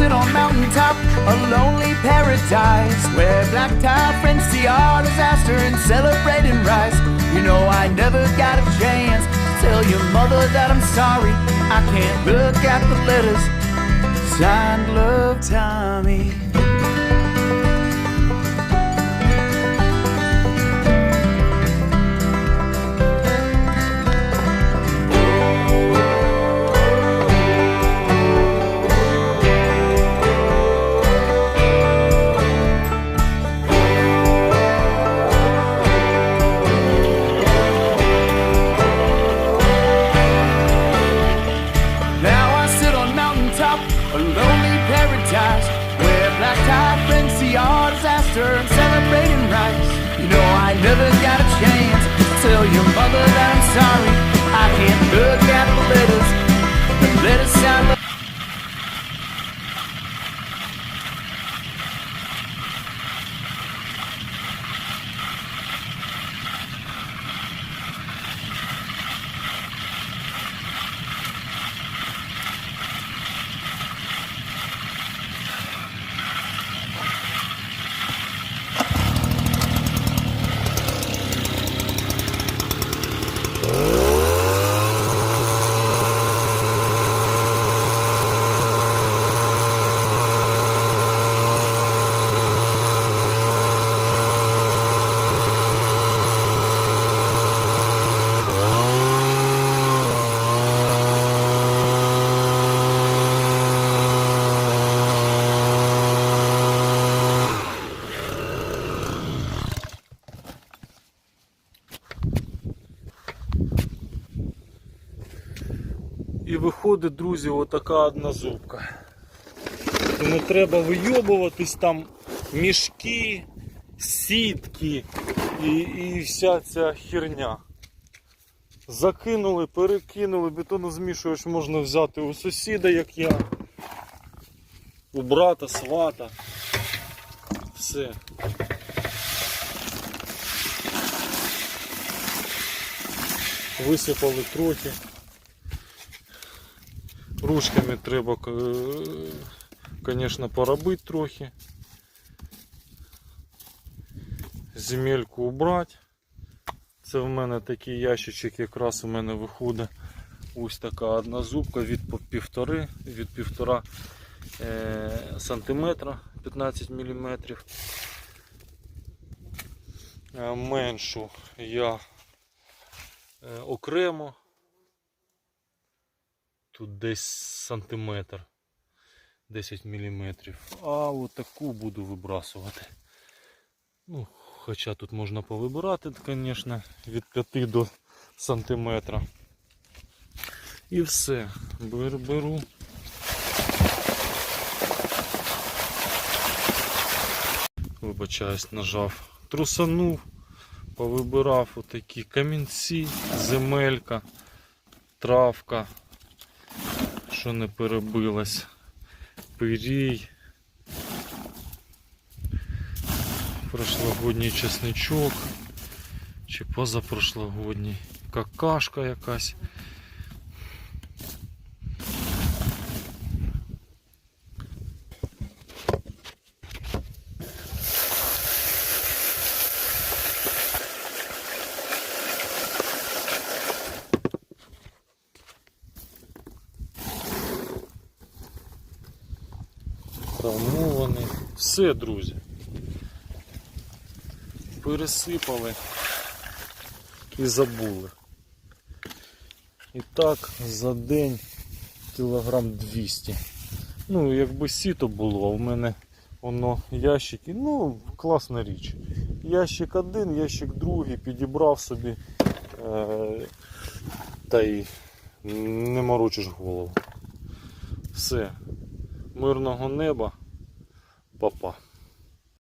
sit on mountaintop, a lonely paradise where black tie friends see our disaster and celebrating rise. You know I never got a chance tell your mother that I'm sorry. I can't look at the letters signed love Tommy. Paradise, where black tie friends see our disaster and celebrating rights. You know I never got a chance to tell your mother that I'm sorry. І виходить, друзі, отака одна зубка. Тому треба вийобуватись там мішки, сітки і, і вся ця херня. Закинули, перекинули, бетонозмішувач можна взяти у сусіда, як я, у брата, свата. Все. Висипали трохи. Ручками треба, звісно, поробити трохи. Земельку убрати. Це в мене такий ящичок, якраз у мене виходить ось така одна зубка від півтори, від півтора е, сантиметра 15 міліметрів. Е, Меншу я е, окремо Тут десь сантиметр 10 міліметрів. А от таку буду вибрасувати. Ну, Хоча тут можна повибирати, звісно, від 5 до сантиметра. І все. Беру, беру. Вибачаюсь, нажав. Трусанув, повибирав отакі камінці, земелька, травка що не перебилась. Пирій. Прошлогодній чесничок. Чи позапрошлогодній. Какашка якась. Травмований. Все, друзі. Пересипали і забули. І так за день кілограм 200. Ну, якби сіто було, а в мене воно ящики, ну, класна річ. Ящик один, ящик другий, підібрав собі е- та й не морочиш голову. Все. Мирного неба. Папа.